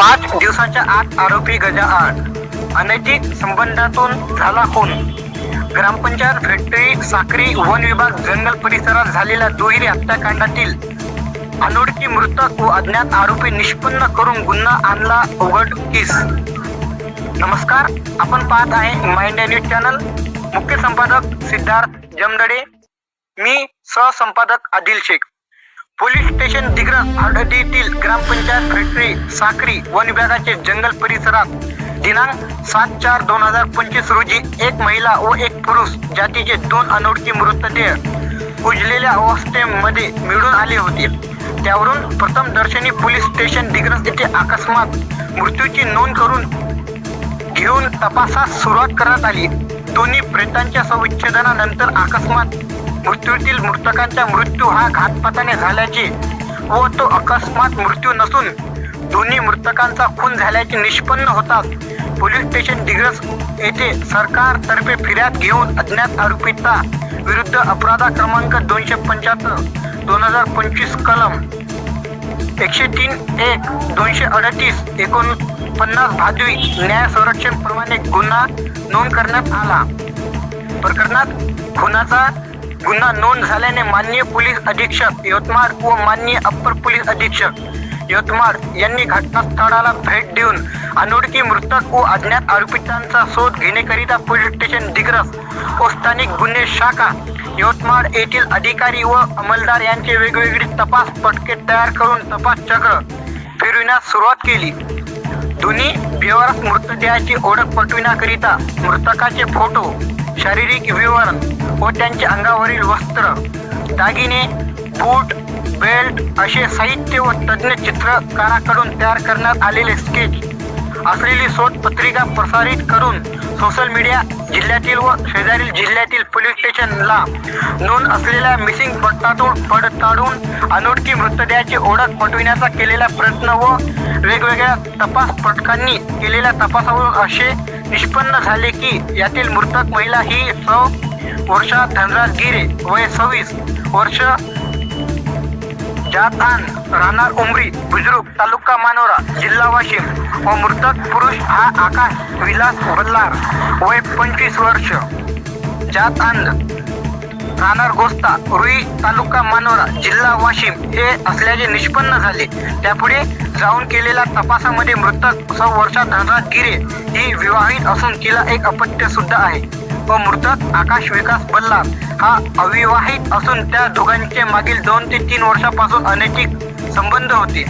पाच दिवसाच्या आत आरोपी गजाआड अनैतिक संबंधातून झाला खून. ग्रामपंचायत फॅक्टरी साखरी वन विभाग जंगल परिसरात झालेल्या दुहेरी हत्याकांडातील अनोळखी मृतक व अज्ञात आरोपी निष्पन्न करून गुन्हा आणला उघडकीस नमस्कार आपण पाहत आहे माइंड न्यूज चॅनल मुख्य संपादक सिद्धार्थ जमदडे. मी सहसंपादक आदिल शेख. पोलीस स्टेशन दिग्रस हडदीतील ग्रामपंचायत फॅक्टरी साक्री वन विभागाचे जंगल परिसरात दिनांक सात चार दोन हजार पंचवीस रोजी एक महिला व एक पुरुष जातीचे दोन अनोळखी मृतदेह कुजलेल्या अवस्थेमध्ये मिळून आले होते. त्यावरून प्रथम दर्शनी पोलीस स्टेशन दिग्रस येथे अकस्मात मृत्यूची नोंद करून घेऊन तपासास सुरुवात करण्यात आली. दोन्ही प्रेतांच्या संविच्छेदनानंतर अकस्मात मृत्यूतील मृतकांचा मृत्यू हा घातपाताने झाल्याचे व तो अकस्मात मृत्यू नसून दोन्ही मृतकांचा खून झाल्याचे निष्पन्न होतात पोलीस स्टेशन दिग्रस येथे सरकारतर्फे फिर्याद घेऊन अज्ञात आरोपिता विरुद्ध अपराधा क्रमांक दोनशे पंच्याहत्तर दोन हजार पंचवीस कलम एकशे तीन एक दोनशे अडतीस एकोणपन्नास भादवी न्याय संरक्षण प्रमाणे गुन्हा नोंद करण्यात आला. प्रकरणात खुनाचा गुन्हा नोंद झाल्याने माननीय पोलीस अधीक्षक यवतमाळ व माननीय अप्पर पोलीस अधीक्षक यवतमाळ यांनी घटनास्थळाला भेट देऊन अनोळखी मृतक व अज्ञात आरोपितांचा शोध घेण्याकरिता पोलीस स्टेशन दिग्रस व स्थानिक गुन्हे शाखा यवतमाळ येथील अधिकारी व अंमलदार यांचे वेगवेगळे तपास पटके तयार करून तपास चक्र फिरविण्यास सुरुवात केली. दोन्ही बेवारस मृतदेहाची ओळख पटविण्याकरिता मृतकाचे फोटो शारीरिक विवरण व त्यांच्या अंगावरील वस्त्र दागिने बूट बेल्ट असे साहित्य व तज्ज्ञ चित्रकाराकडून तयार करण्यात आलेले स्केच असलेली शोध पत्रिका प्रसारित करून सोशल मीडिया जिल्ह्यातील व शेजारील जिल्ह्यातील पोलीस स्टेशनला नोंद असलेल्या मिसिंग पट्टातून पडताळून अनोळखी मृतदेहाची ओळख पटविण्याचा केलेला प्रयत्न व वेगवेगळ्या तपास पथकांनी केलेल्या तपासावरून असे निष्पन्न झाले की यातील मृतक महिला ही सौ वर्षा धनराज गिरे वय सव्वीस वर्ष जातान राहणार उमरी बुजुर्ग तालुका मानोरा जिल्हा वाशिम. व मृतक पुरुष हा आकाश विलास बल्लार वय पंचवीस वर्ष. जात अंध राहणार गोस्ता रुई तालुका मानोरा जिल्हा वाशिम हे असल्याचे निष्पन्न झाले. त्यापुढे जाऊन केलेल्या तपासामध्ये मृतक सौ वर्षा धनराज गिरे ही विवाहित असून तिला एक अपत्य सुद्धा आहे. व मृतक आकाश विकास बल्लार हा अविवाहित असून त्या दोघांचे मागील दोन ते तीन वर्षापासून अनैतिक संबंध होते.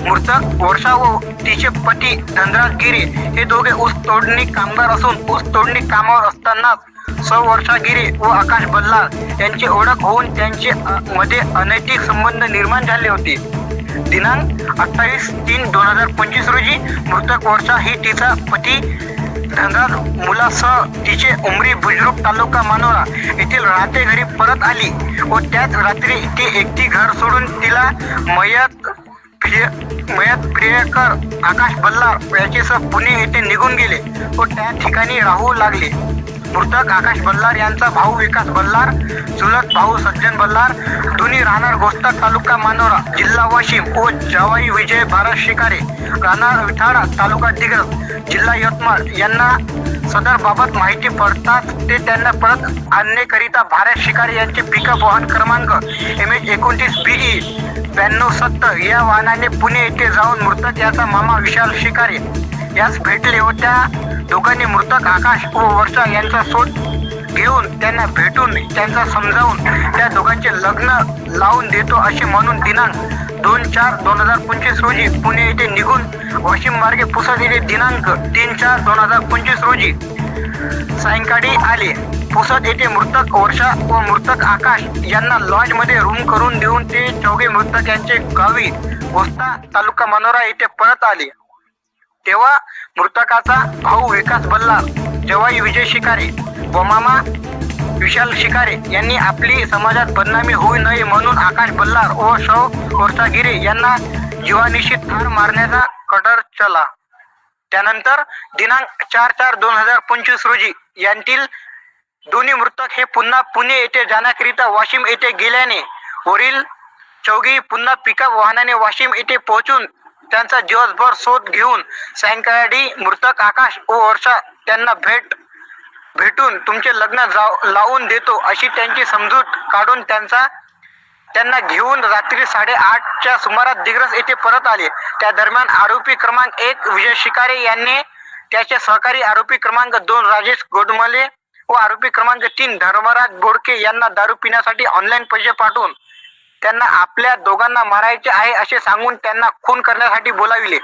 मृतक वर्षा व तिचे पती धनराज गिरे हे दोघे ऊस तोडणी कामगार असून ऊस तोडणी कामावर असतानाच सौ वर्षागिरी व आकाश बल्लार यांची ओळख होऊन त्यांचे मध्ये अनैतिक संबंध निर्माण झाले होते. दिनांक अठ्ठावीस तीन दोन हजार पंचवीस रोजी मृतक वर्षा ही तिचा पती धनराज मुलासह तिचे उमरी बुजुर्ग तालुका मानोरा येथील राहते घरी परत आली व त्याच रात्री ती एकटी घर सोडून तिला मयत प्रिय मयत प्रियकर आकाश बल्लार याचेसह पुणे येथे निघून गेले व त्या ठिकाणी राहू लागले. मृतक आकाश बल्लार यांचा भाऊ विकास बल्लार चुलत भाऊ सज्जन बल्लार दोन्ही राहणार गोस्ता तालुका मानोरा जिल्हा वाशिम व जवाई विजय भारत शिकारे राहणार विठाळा तालुका दिग्रस जिल्हा यवतमाळ. यांना सदर बाबत माहिती पडताच ते त्यांना परत आणण्याकरिता भारत शिकारे यांचे पिकअप वाहन क्रमांक एम एच एकोणतीस बीई ब्याण्णव सत्तर या वाहनाने पुणे येथे जाऊन मृतक याचा मामा विशाल शिकारे यास भेटले व त्या दोघांनी मृतक आकाश व वर्षा यांचा शोध घेऊन त्यांना भेटून त्यांचा समजावून त्या दोघांचे लग्न लावून देतो असे म्हणून दिनांक दोन चार दोन हजार पंचवीस रोजी पुणे येथे निघून वाशिम मार्गे पुसद येथे दिनांक तीन चार दोन हजार पंचवीस रोजी सायंकाळी आले. पुसद येथे मृतक वर्षा व मृतक आकाश यांना लॉजमध्ये रूम करून देऊन ते चौघे मृतक यांचे गावी गोस्ता तालुका मनोरा येथे परत आले. तेव्हा मृतकाचा भाऊ विकास बल्लार जवाई विजय शिकारे व मामा विशाल शिकारे यांनी आपली समाजात बदनामी होऊ नये म्हणून आकाश बल्लार व शव कोरसागिरे यांना जीवानिशी ठार मारण्याचा कटर चला. त्यानंतर दिनांक चार चार दोन हजार पंचवीस रोजी यांतील दोन्ही मृतक हे पुन्हा पुणे येथे जाण्याकरिता वाशिम येथे गेल्याने वरील चौघी पुन्हा पिकअप वाहनाने वाशिम येथे पोहोचून त्यांचा दिवसभर शोध घेऊन सायंकाळी मृतक आकाश व वर्षा त्यांना भेट भेटून तुमचे लग्न जाव- लावून देतो अशी त्यांची समजूत काढून त्यांचा त्यांना घेऊन रात्री साडेआठच्या सुमारास दिग्रस येथे परत आले. त्या दरम्यान आरोपी क्रमांक एक विजय शिकारे यांनी त्याचे सहकारी आरोपी क्रमांक दोन राजेश गोडमले व आरोपी क्रमांक तीन धर्मराज बोडके यांना दारू पिण्यासाठी ऑनलाईन पैसे पाठवून त्यांना आपल्या दोघांना मारायचे आहे असे सांगून त्यांना खून करण्यासाठी बोलाविले.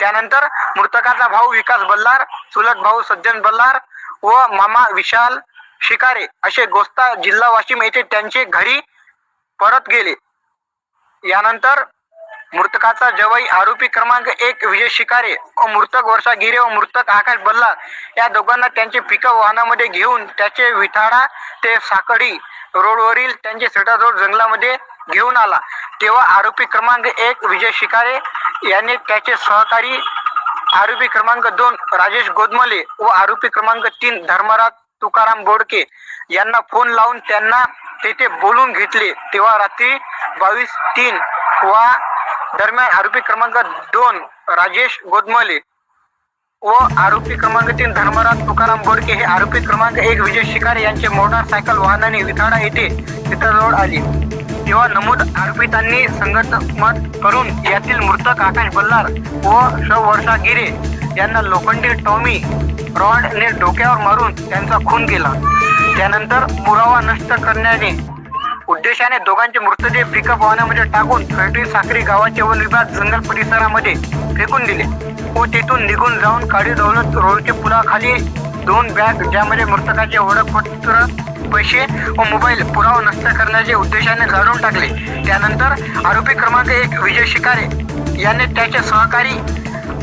त्यानंतर मृतकाचा भाऊ विकास बल्लार चुलत भाऊ सज्जन बल्लार व मामा विशाल शिकारे असे गोस्ता जिल्हा वाशिम येथे त्यांचे घरी परत गेले. यानंतर मृतकाचा जवाई आरोपी क्रमांक एक विजय शिकारे व मृतक वर्षा गिरे व मृतक आकाश बल्लार या दोघांना त्यांचे पिकअप वाहनामध्ये घेऊन त्याचे विठाडा ते साकडी रोडवरील त्यांचे सेटा रोड जंगलामध्ये घेऊन आला. तेव्हा आरोपी क्रमांक एक विजय शिकारे यांनी त्याचे सहकारी आरोपी क्रमांक दोन राजेश गोदमले व आरोपी क्रमांक तीन धर्मराज तुकाराम बोडके यांना फोन लावून त्यांना तेथे बोलून घेतले. तेव्हा रात्री बावीस तीन वा दरम्यान आरोपी क्रमांक दोन राजेश गोदमले व आरोपी क्रमांक तीन धर्मराज तुकाराम बोडके हे आरोपी क्रमांक एक विजय शिकारे यांचे मोटारसायकल वाहनाने विथाडा येथे चित्रजवळ आले. तेव्हा नमूद आरोपितांनी संगतमत करून यातील मृतक आकाश बल्लार व श वर्षा गिरे यांना लोखंडी टॉमी रॉडने डोक्यावर मारून त्यांचा खून केला. त्यानंतर पुरावा नष्ट करण्याने उद्देशाने दोघांचे मृतदेह पिकअप वाहनामध्ये टाकून फॅक्टरी साखरी गावाचे वन विभाग जंगल परिसरामध्ये फेकून दिले व तेथून निघून जाऊन काळी दौलत रोडच्या पुलाखाली दोन बॅग ज्यामध्ये मृतकाचे ओळखपत्र पैसे व मोबाईल पुरावा नष्ट करण्याच्या उद्देशाने जाळून टाकले. त्यानंतर आरोपी क्रमांक एक विजय शिकारे याने त्याचे सहकारी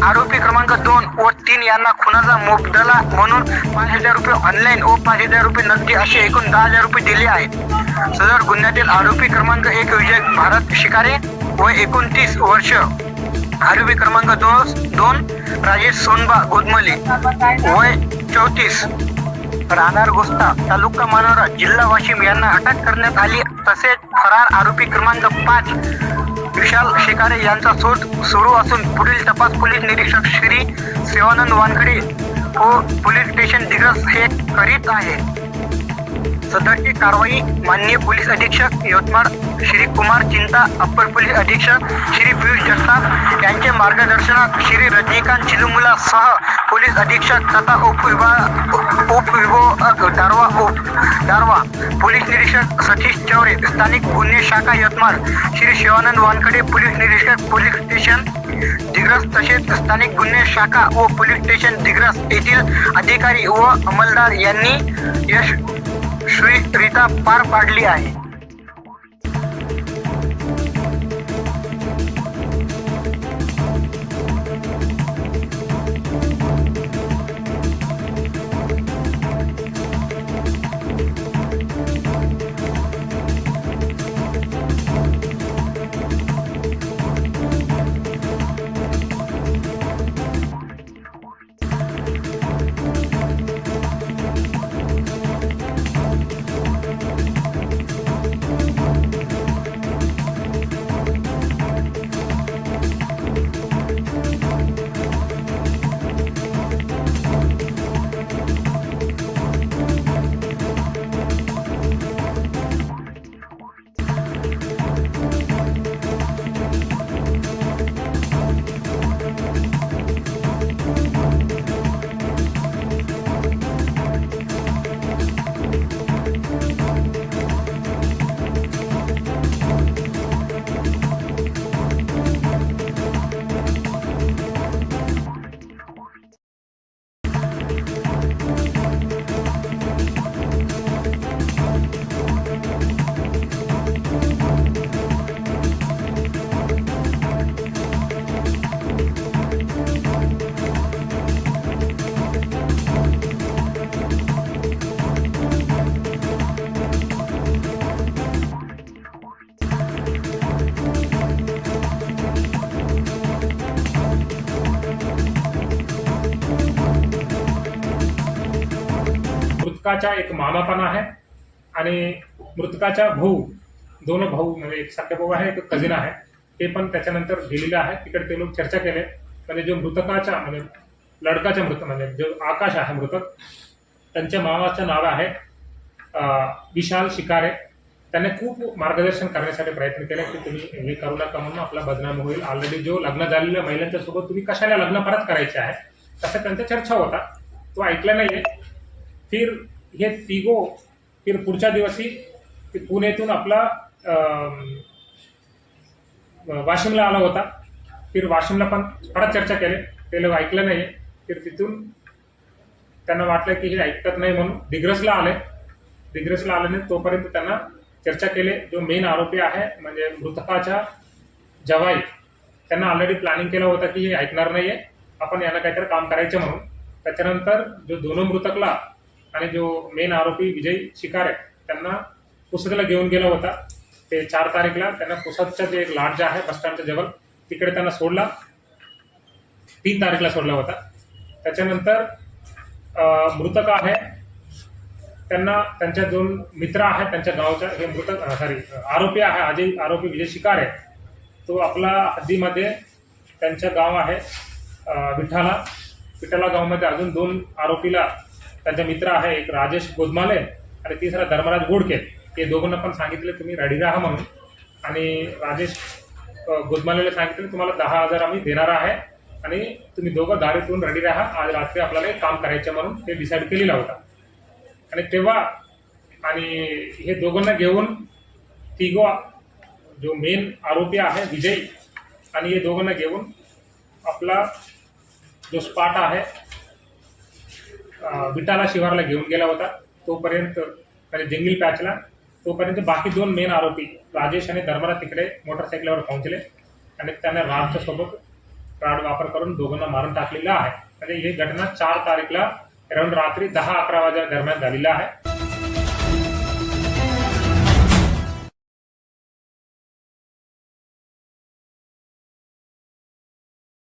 आरोपी क्रमांक दोन व तीन यांना खुनाचा मोबदला म्हणून पाच हजार रुपये ऑनलाईन व पाच हजार रुपये नगदी असे एकूण दहा हजार रुपये दिले आहेत. सदर गुन्ह्यातील आरोपी क्रमांक एक विजय भारत शिकारे व एकोणतीस वर्ष आरोपी क्रमांक दोन दोन राजेश सोनबा गोदमले. वय चौतीस. राहणार गोस्ता तालुका मानोरा जिल्हा वाशिम यांना अटक करण्यात आली. तसेच फरार आरोपी क्रमांक पाच विशाल शेकारे यांचा शोध सुरू असून पुढील तपास पोलीस निरीक्षक श्री शिवानंद वानखडे व पोलीस स्टेशन दिग्रस हे करीत आहे. सदरची कारवाई माननीय पोलीस अधीक्षक यवतमाळ श्री कुमार चिंता अप्पर पोलीस अधीक्षक श्री पियुष जगताप यांचे मार्गदर्शनात श्री रजनीकांत चिलुमुला सह पोलीस अधीक्षक तथा उपविभाग उपविभाग दारवा उप दारवा पोलीस निरीक्षक सतीश चौरे स्थानिक गुन्हे शाखा यवतमाळ श्री शिवानंद वानखडे पोलीस निरीक्षक पोलीस स्टेशन दिग्रस तसेच स्थानिक गुन्हे शाखा व पोलीस स्टेशन दिग्रस येथील अधिकारी व अंमलदार यांनी यश श्री रीता पार पाडली आहे. मृतकाचा एक मामापणा आहे आणि मृतकाचा भाऊ दोन भाऊ म्हणजे एक सख्या भाऊ आहे एक कझिन आहे. ते पण त्याच्यानंतर दिलेलं आहे. तिकडे ते लोक चर्चा केले. म्हणजे जो मृतकाचा म्हणजे लडकाच्या मृत म्हणजे जो आकाश आहे मृतक त्यांच्या मामाचं नाव आहे विशाल शिकारे. त्याने खूप मार्गदर्शन करण्यासाठी प्रयत्न केले की तुम्ही हे करू नका म्हणून आपला बदनाम होईल. ऑलरेडी जो लग्न झालेल्या महिलांच्या सोबत तुम्ही कशाला लग्न परत करायचे आहे? तसं त्यांचा चर्चा होता. तो ऐकला नाहीये. फिर हे तिघो फिर पुढच्या दिवशी ते पुण्यातून आपला वाशिमला आला होता. फिर वाशिमला पण परत चर्चा केली. ते लोक ऐकलं नाही. फिर तिथून त्यांना वाटलं की हे ऐकत नाही म्हणून दिग्रसला आले. दिग्रसला आल्याने तोपर्यंत त्यांना चर्चा केले. जो मेन आरोपी आहे म्हणजे मृतकाच्या जवाई त्यांना ऑलरेडी प्लॅनिंग केलं होतं की हे ऐकणार नाहीये. आपण यांना काहीतरी काम करायचं म्हणून. त्याच्यानंतर जो दोन मृतकला आणि जो मेन आरोपी विजय शिकारे त्यांना पुसदला घेऊन गेला होता. ते चार तारीखला त्यांना पुसदच्या जे एक लाट जे आहे बस स्टँडच्या जवळ तिकडे त्यांना सोडला. तीन तारीखला सोडला होता. त्याच्यानंतर मृतक आहे. त्यांना त्यांच्या दोन मित्र आहेत त्यांच्या गावच्या हे मृतक सॉरी आरोपी आहे अजय आरोपी विजय शिकारे तो आपला हद्दीमध्ये त्यांचं गाव आहे विठ्ठाला. विठाला विठाला गावामध्ये अजून दोन आरोपीला त्यांचा मित्र आहे एक राजेश गोदमाले आणि तिसरा धर्मराज गोडके ते दोघांना पण सांगितले तुम्ही रेडी राहा म्हणून. आणि राजेश गोदमालेला सांगितलं तुम्हाला दहा हजार आम्ही देणार आहे आणि तुम्ही दोघं दारीतून रेडी राहा. आज रात्री आपल्याला एक काम करायचं म्हणून. ते डिसाईड केलेला होता. आणि तेव्हा आणि हे दोघांना घेऊन तिघो जो मेन आरोपी आहे विजय आणि हे दोघांना घेऊन आपला जो स्पाट आहे विटाला शिवारला घेऊन गेला होता. तोपर्यंत म्हणजे जंगल पॅचला. तोपर्यंत बाकी दोन मेन आरोपी राजेश आणि धर्मराज तिकडे मोटरसायकलवर पोहोचले. आणि त्यांना रामच्या सोबत प्राड वापर करून दोघांना मारून टाकलेला आहे. म्हणजे ही घटना चार तारीखला अराउंड रात्री दहा अकरा वाजे दरम्यान झालेली आहे.